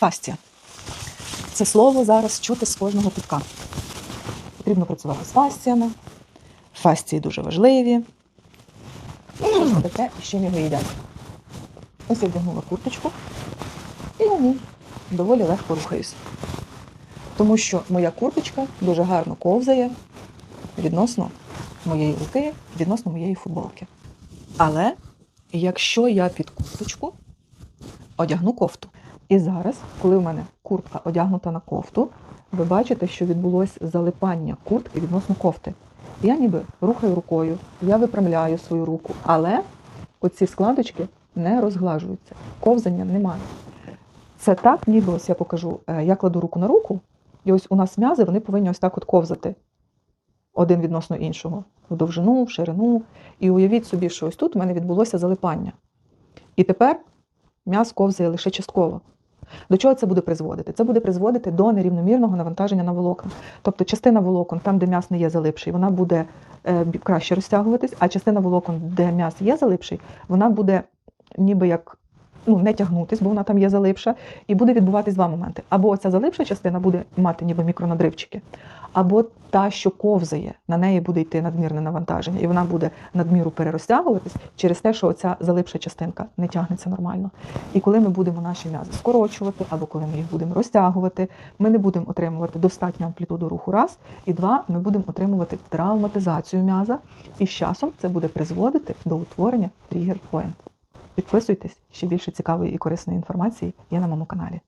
Фастія. Це слово зараз чути з кожного кутка. Потрібно працювати з фастіями. Фастії дуже важливі. Ось таке, і чим його їдять. Ось я вдягнула курточку і я доволі легко рухаюсь. Тому що моя курточка дуже гарно ковзає відносно моєї руки, відносно моєї футболки. Але якщо я під курточку одягну кофту. І зараз, коли в мене куртка одягнута на кофту, ви бачите, що відбулось залипання куртки відносно кофти. Я ніби рухаю рукою, я випрямляю свою руку, але оці складочки не розглажуються, ковзання немає. Це так, ніби ось я покажу, е, я кладу руку на руку, і ось у нас м'язи вони повинні ось так от ковзати один відносно іншого, в довжину, в ширину. І уявіть собі, що ось тут у мене відбулося залипання. І тепер м'яз ковзає лише частково. До чого це буде призводити? Це буде призводити до нерівномірного навантаження на волокна. Тобто частина волокон, там, де м'яс не є залипший, вона буде е, краще розтягуватись, а частина волокон, де м'яс є залипший, вона буде ніби як ну, не тягнутись, бо вона там є залипша, і буде відбуватись два моменти. Або ця залипша частина буде мати ніби мікронадривчики, або та, що ковзає, на неї буде йти надмірне навантаження, і вона буде надміру перерозтягуватись через те, що оця залипша частинка не тягнеться нормально. І коли ми будемо наші м'язи скорочувати, або коли ми їх будемо розтягувати, ми не будемо отримувати достатню амплітуду руху раз, і два, ми будемо отримувати травматизацію м'яза, і з часом це буде призводити до утворення тригер point. Підписуйтесь, ще більше цікавої і корисної інформації є на моєму каналі.